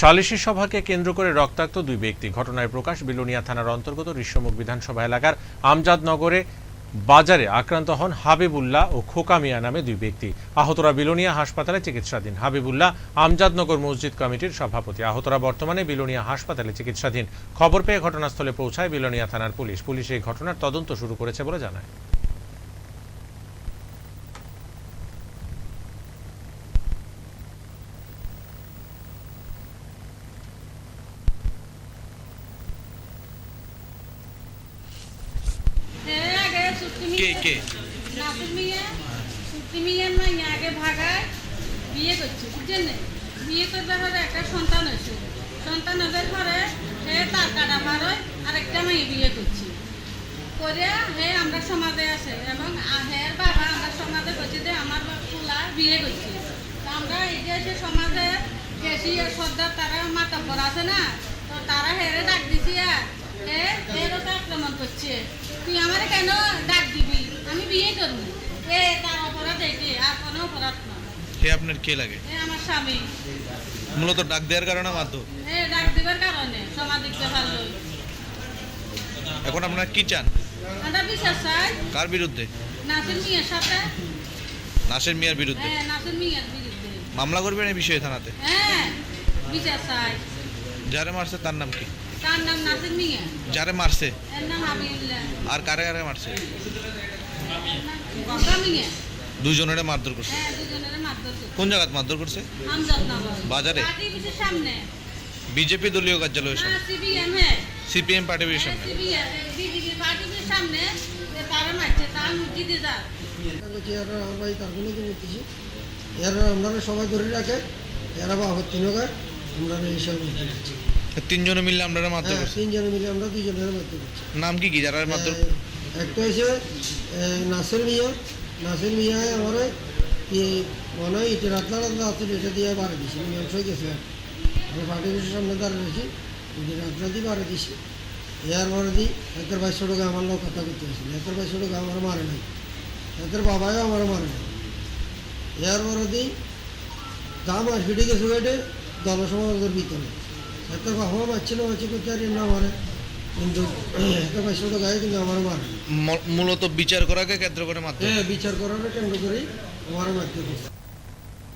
সালিশি সভাকে কেন্দ্র করে রক্তাক্ত দুই ব্যক্তি। ঘটনায় প্রকাশ বিলোনিয়া থানার অন্তর্গত ঋষ্যমুখ বিধানসভা এলাকার আমজাদনগরে বাজারে আক্রান্ত হন হাবিবুল্লাহ ও খোকা মিয়া নামে দুই ব্যক্তি। আহতরা বিলোনিয়া হাসপাতালে চিকিৎসাধীন। হাবিবুল্লাহ আমজাদনগর মসজিদ কমিটির সভাপতি। আহতরা বর্তমানে বিলোনিয়া হাসপাতালে চিকিৎসাধীন। খবর পেয়ে ঘটনাস্থলে পৌঁছায় বিলোনিয়া থানার পুলিশ। পুলিশ এই ঘটনার তদন্ত শুরু করেছে বলে জানায় হ্যাঁ, আগে সুপ্তি কে কে? নাসির মিয়া, মিয়ার মাইয়া আগে ভাগায় বিয়ে করছে বুঝছেন না? বিয়ে হলে একটা সন্তান হয়েছে। সন্তান হবার পরে হে তার কাটা আরেকটা মেয়ে বিয়ে করছে। করে হে আমরা সমাজে এবং হের বাবা আমরা সমাজে করছি যে আমার ফুলা বিয়ে করছে। তো আমরা এই যে সে সমাজে গেছি সর্দার তারা মাতাব্বর আছে না তো তারা হেরে ডাক দিছি হে এর ওকে আক্রমণ করছে। তুই আমার কেন বিয়ে করব এ তার অপরাধ এটি আর কোনো অপরাধ না। হে আপনার কে লাগে? এ আমার স্বামী। মূলত ডাক দেওয়ার কারণে মারধর এ ডাক দিবার কারণে এখন আপনারা কি চান? আমরা বিশ্বাস চাই। কার বিরুদ্ধে? নাসির মিয়ার সাথে। নাসের মিয়ার বিরুদ্ধে? হ্যাঁ নাসির মিয়ার বিরুদ্ধে। মামলা করবেন এই বিষয়ে থানাতে? হ্যাঁ বিচার চাই। যারে মারছে তার নাম কি? তার নাম নাসির মিয়া। যারে মারছে? এর নাম আর কারে কারে মারছে? দুজনের মারধর করছে। হ্যাঁ মারধর করছে। কোন জায়গায় মারধর করছে? বাজারে? বিজেপি দলীয় কার্যালয়ের সামনে। হ্যাঁ সিপিএম পার্টি সামনে। অফিসের সামনে। যে তারা মারছে তার জিতে যা করছি এরা আমরা আমরা সবাই ধরে রাখে এরা বা আপত্তি আমরা এইসব করছি তিনজনে মিলে হ্যাঁ তিনজনে মিলে আমরা দুজনের নাম কি কি? যারা একটা হয়েছে নাসির মিয়া। নাসির মিয়া আমার মনে হয় ইটের রাতলা রাতলা আছে, এটা দিয়ে বাড়ি দিছি। মীমাংস হয়ে গেছে। আমি পার্টি অফিসের সামনে দাঁড়িয়ে রয়েছি। ইটের রাতলা দিয়ে বাড়ি দিছি। এর পরে দিই একের বাইশশো টাকা আমার লোক কথা করতে গেছিল। একের বাইশশো টাকা আমার মারে নাই। একের বাবাও আমার মারে নাই। এর পরে দিই দাম আসবিটে গেছে বেটে জনসমাজের ভিতরে। এত বাবা মারছিল মারছি করতে আর না মারে। কিন্তু টাকায় কিন্তু আমার মারে। মূলত বিচার করাকে কেন্দ্র করে মাত্র হ্যাঁ? বিচার করার কেন্দ্র করেই আমার মারতে গেছে